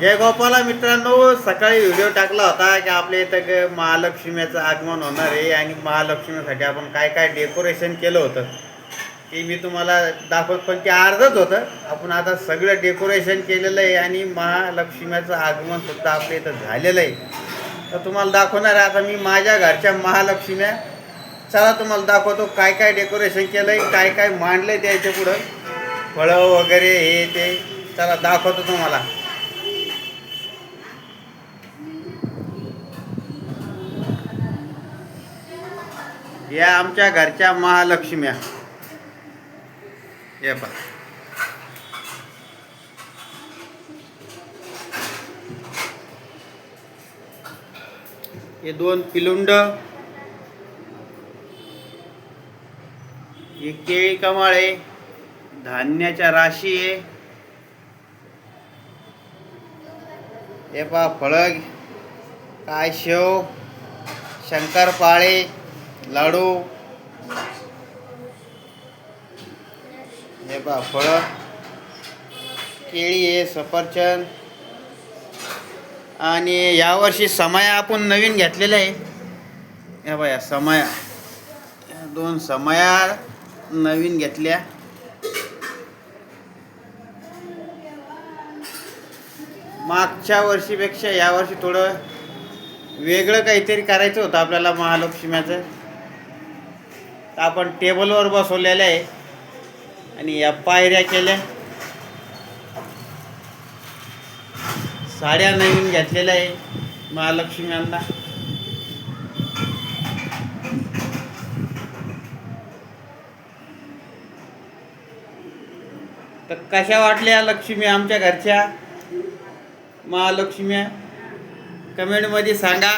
जय गोपाला मित्रांनो सकाळी व्हिडिओ टाकला होता की आपल्या इथं महालक्ष्मीचं आगमन होणार आहे आणि महालक्ष्मीसाठी आपण काय काय डेकोरेशन केलं होतं ते मी तुम्हाला दाखवत पण ते अर्धच होतं. आपण आता सगळं डेकोरेशन केलेलं आहे आणि महालक्ष्मीचं आगमन सुद्धा आपल्या इथं झालेलं आहे. तर तुम्हाला दाखवणार आहे आता मी माझ्या घरच्या महालक्ष्म्या. चला तुम्हाला दाखवतो काय काय डेकोरेशन केलं आहे काय काय मांडलं आहे त्याच्या पुढं. फळं वगैरे हे ते. चला दाखवतो तुम्हाला. या आमच्या घरच्या महालक्ष्म्या. या पा हे दोन पिलुंड. हे केळी कमाळे धान्याच्या राशी आहे. हे पा फळं. काय शेव. शंकरपाळे. लाडू. हे पहा फळं. केळी आहे सफरचंद. आणि यावर्षी समया आपण नवीन घेतलेल्या आहे. या बघा समया. या दोन समया नवीन घेतल्या. मागच्या वर्षीपेक्षा यावर्षी थोडं वेगळं काहीतरी करायचं होतं आपल्याला महालक्ष्म्याचं तर आपण टेबलवर बसवलेलं आहे. आणि या पायऱ्या केल्या. साड्या नवीन घेतलेल्या आहे. महालक्ष्म्यांना तर कशा वाटल्या लक्ष्मी आमच्या घरच्या? महालक्ष्मी कमेंटमध्ये सांगा.